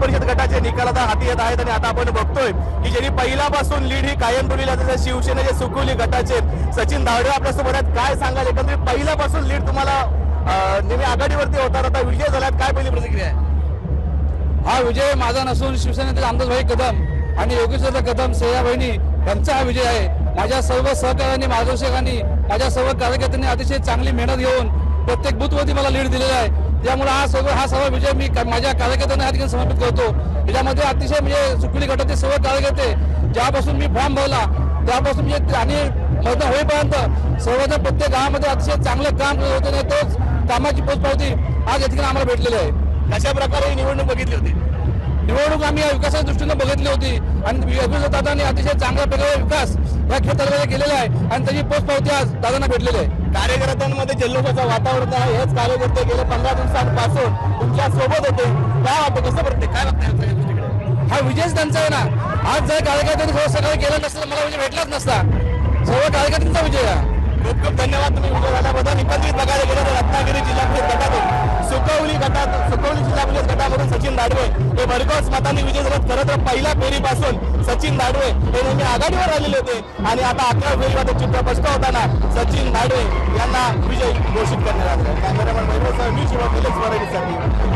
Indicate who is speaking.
Speaker 1: परिषद गटाचे निकाल आता हाती येत आहेत आणि आता आपण बघतोय की ज्यांनी पहिल्यापासून लीड ही कायम ठेवलेली आहे शिवसेनेचे सुकुली गटाचे सचिन धावडे आपल्यासोबत आहेत. काय सांगाल? एकंदरीत पहिल्यापासून लीड तुम्हाला नेहमी आघाडीवरती होतात. आता विजय झाल्यात. काय पहिली प्रतिक्रिया आहे?
Speaker 2: हा विजय माझा नसून शिवसेनेतील आमदारभाई कदम आणि योगेश्वर कदम सेया बहिणी यांचा हा विजय आहे. माझ्या सर्व सहकार्यांनी मार्गदर्शकांनी माझ्या सर्व कार्यकर्त्यांनी अतिशय चांगली मेहनत घेऊन प्रत्येक बूथवरती मला लीड दिलेला आहे. त्यामुळे हा सर्व हा सर्व विजय मी माझ्या कार्यकर्त्यांना या ठिकाणी समर्पित करतो. याच्यामध्ये अतिशय म्हणजे सुकुली गटाचे सर्व कार्यकर्ते ज्यापासून मी फॉर्म भरला त्यापासून म्हणजे आणि मतदान होईपर्यंत सर्वजण प्रत्येक गावामध्ये अतिशय चांगलं काम करत होते आणि तोच कामाची पोचपावती आज या ठिकाणी आम्हाला भेटलेली आहे.
Speaker 1: कशा प्रकारे ही निवडणूक बघितली होती?
Speaker 2: निवडणूक आम्ही या विकासाच्या दृष्टीने बघितली होती आणि दादांनी अतिशय चांगल्या प्रकारे विकास या क्षेत्रामध्ये केलेला आहे आणि त्याची पोचपावती आज दादांना भेटलेली आहे.
Speaker 1: कार्यकर्त्यांमध्ये जल्लोषाचं वातावरण आहे हेच कार्यकर्ते गेले पंधरा दिवसांपासून तुमच्यासोबत होते. काय वाटतं कसं वाटते काय वाटतं
Speaker 2: हा विजयच त्यांचा आहे ना. आज जर कार्यकर्त्यांनी थोडं सकाळी केलं नसतं मला विजय भेटलाच नसता. सर्व कार्यकर्त्यांचा विजय आहे.
Speaker 1: खूप खूप धन्यवाद तुम्ही विजय झाल्याबद्दल. दाडवे हे भरघोस मतांनी विजय झाले खरं तर पहिल्या फेरीपासून सचिन दाडवे हे नेहमी आघाडीवर आलेले होते. आणि आता अकरा फेरीमध्ये चित्र स्पष्ट होताना सचिन दाडवे यांना विजय घोषित करण्यात आले कॅमेरामॅन वैभव मी शिवाय फिलिक्स मराठीसाठी.